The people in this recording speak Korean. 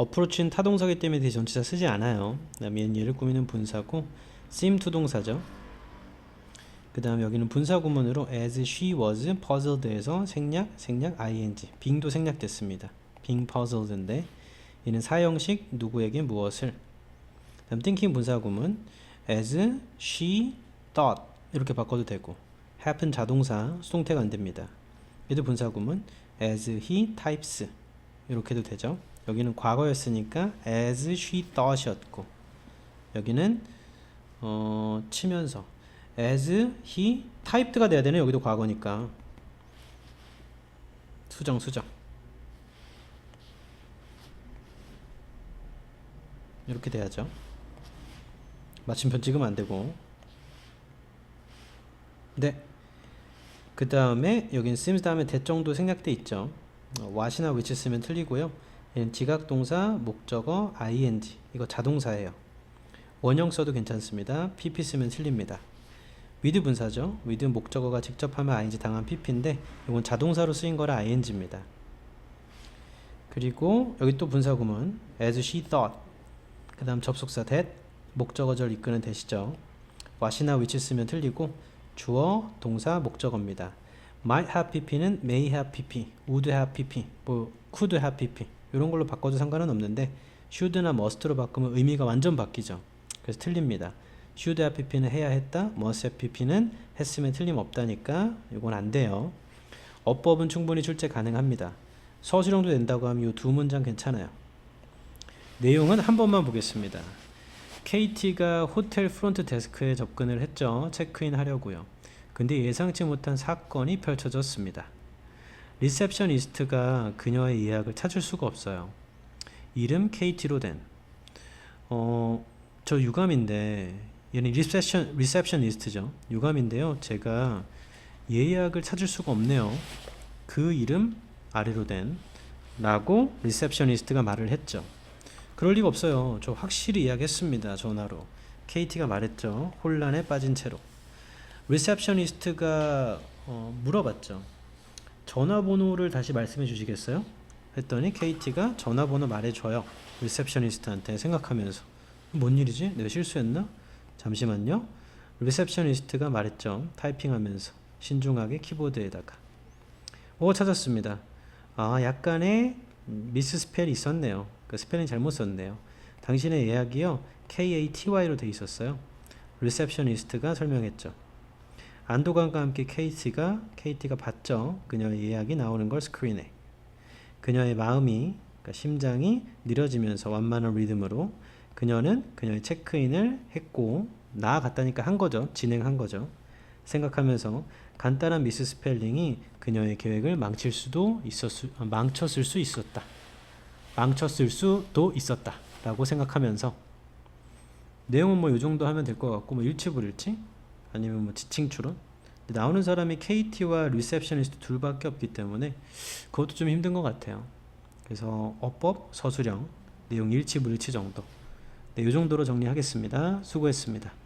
어프로치는 타동사기 때문에 뒤에 전치사 쓰지 않아요. 그 다음에 얘는 얘를 꾸미는 분사고 seem 투동사죠. 그 다음 여기는 분사 구문으로 as she was puzzled에서 생략, 생략, ing being도 생략됐습니다. being puzzled인데 얘는 사형식 누구에게 무엇을 다음 thinking 분사 구문 as she thought 이렇게 바꿔도 되고 happen 자동사 수동태가 안 됩니다. 얘도 분사 구문 as he types 이렇게도 되죠. 여기는 과거였으니까 as she thought이었고 여기는 어, 치면서 as he typed가 돼야 되네 여기도 과거니까. 수정 수정. 이렇게 돼야죠. 마침표 찍으면 안 되고. 네 그 다음에 여긴 seems 다음에 대정도 생략돼 있죠. 어, what이나 which 쓰면 틀리고요 지각동사 목적어 ing. 이거 자동사예요. 원형 써도 괜찮습니다. pp 쓰면 틀립니다. with 분사죠. with 목적어가 직접 하면 ing 당한 pp인데 이건 자동사로 쓰인 거라 ing입니다. 그리고 여기 또 분사 구문. as she thought. 그 다음 접속사 that. 목적어절 이끄는 대시죠 what이나 which 쓰면 틀리고 주어 동사 목적어입니다. might have pp는 may have pp would have pp 뭐 could have pp 이런 걸로 바꿔도 상관은 없는데 should나 must로 바꾸면 의미가 완전 바뀌죠. 그래서 틀립니다. should have pp는 해야 했다 must have pp는 했으면 틀림없다니까 이건 안 돼요. 어법은 충분히 출제 가능합니다. 서술형도 된다고 하면 이 두 문장 괜찮아요. 내용은 한 번만 보겠습니다. KT가 호텔 프론트 데스크에 접근을 했죠. 체크인 하려고요. 근데 예상치 못한 사건이 펼쳐졌습니다 리셉셔니스트가 그녀의 예약을 찾을 수가 없어요 이름 KT로 된 어, 저 유감인데 얘는 리셉션 리셉셔니스트죠. 유감인데요. 제가 예약을 찾을 수가 없네요. 그 이름 아래로 된 라고 리셉셔니스트가 말을 했죠. 그럴 리가 없어요. 저 확실히 예약했습니다. 전화로. KT가 말했죠. 혼란에 빠진 채로. 리셉셔니스트가 어, 물어봤죠. 전화번호를 다시 말씀해 주시겠어요? 했더니 KT가 전화번호 말해줘요. 리셉셔니스트한테 생각하면서 뭔 일이지? 내가 실수했나? 잠시만요. 리셉셔니스트가 말했죠. 타이핑하면서 신중하게 키보드에다가 오 찾았습니다. 아 약간의 미스 스펠이 있었네요. 그 스펠링 잘못 썼네요. 당신의 예약이요 KATY로 돼 있었어요. 리셉셔니스트가 설명했죠. 안도감과 함께 KT가 KT가 봤죠. 그녀의 예약이 나오는 걸 스크린에. 그녀의 마음이 그러니까 심장이 느려지면서 완만한 리듬으로 그녀는 그녀의 체크인을 했고 나아갔다니까 한 거죠. 진행한 거죠. 생각하면서 간단한 미스 스펠링이 그녀의 계획을 망칠 수도 있었 어, 망쳤을 수 있었다. 망쳤을 수도 있었다. 라고 생각하면서 내용은 뭐 이 정도 하면 될 것 같고 뭐 일치불일치 아니면 뭐 지칭 추론 나오는 사람이 KT와 리셉셔니스트 둘밖에 없기 때문에 그것도 좀 힘든 것 같아요. 그래서 어법, 서술형, 내용 일치불일치 정도 네, 이 정도로 정리하겠습니다. 수고했습니다.